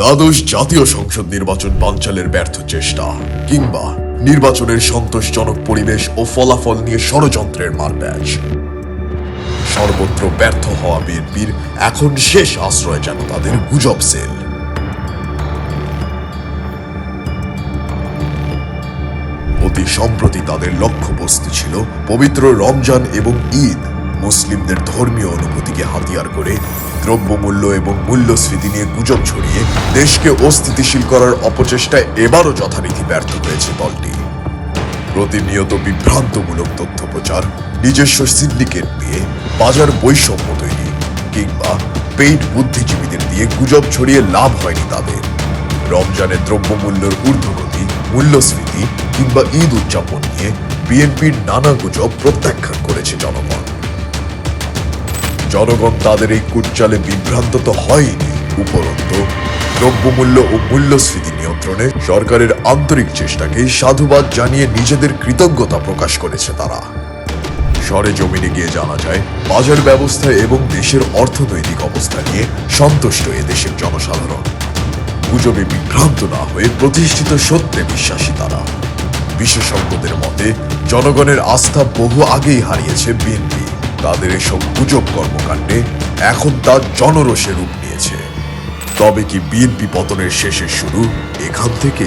দ্বাদশ জাতীয় সংসদ নির্বাচন বানচালের ব্যর্থ চেষ্টা, কিংবা নির্বাচনের সন্তোষজনক পরিবেশ ও ফলাফল নিয়ে ষড়যন্ত্রের মারপ্যাচ। সর্বত্র ব্যর্থ হওয়া বিএনপির এখন শেষ আশ্রয় যেন তাদের গুজব সেল। অতি সম্প্রতি তাদের লক্ষ্যবস্তু ছিল পবিত্র রমজান এবং ঈদ। মুসলিমদের ধর্মীয় অনুভূতিকে হাতিয়ার করে দ্রব্যমূল্য এবং মূল্যস্ফীতি নিয়ে গুজব ছড়িয়ে দেশকে অস্থিতিশীল করার অপচেষ্টায় এবারও যথারীতি ব্যর্থ হয়েছে দলটি। প্রতিনিয়ত বিভ্রান্তমূলক তথ্য প্রচার, নিজস্ব সিন্ডিকেট দিয়ে বাজার বৈষম্য তৈরি কিংবা পেইড বুদ্ধিজীবীদের দিয়ে গুজব ছড়িয়ে লাভ হয়নি তাদের। রমজানে দ্রব্যমূল্যের ঊর্ধ্বগতি, মূল্যস্ফীতি কিংবা ঈদ উদযাপন নিয়ে বিএনপির নানা গুজব প্রত্যাখ্যান করেছে জনগণ। জনগণ তাদের এই কুটচালে বিভ্রান্ত তো হয়নি। উপরন্ত, দ্রব্যমূল্য ও মূল্যস্ফীতি নিয়ন্ত্রণে সরকারের আন্তরিক চেষ্টাকে সাধুবাদ জানিয়ে নিজেদের কৃতজ্ঞতা প্রকাশ করেছে তারা। সরে জমিনে গিয়ে জানা যায়, বাজার ব্যবস্থা এবং দেশের অর্থনৈতিক অবস্থা নিয়ে সন্তুষ্ট এ দেশের জনসাধারণ। গুজবে বিভ্রান্ত না হয়ে প্রতিষ্ঠিত সত্যে বিশ্বাসী তারা। বিশেষজ্ঞদের মতে, জনগণের আস্থা বহু আগেই হারিয়েছে বিএনপি। তাদের এসব গুজব কর্মকাণ্ডে এখন তা জনরোষে রূপ নিয়েছে। তবে কি বিএনপি পতনের শেষের শুরু এখান থেকে?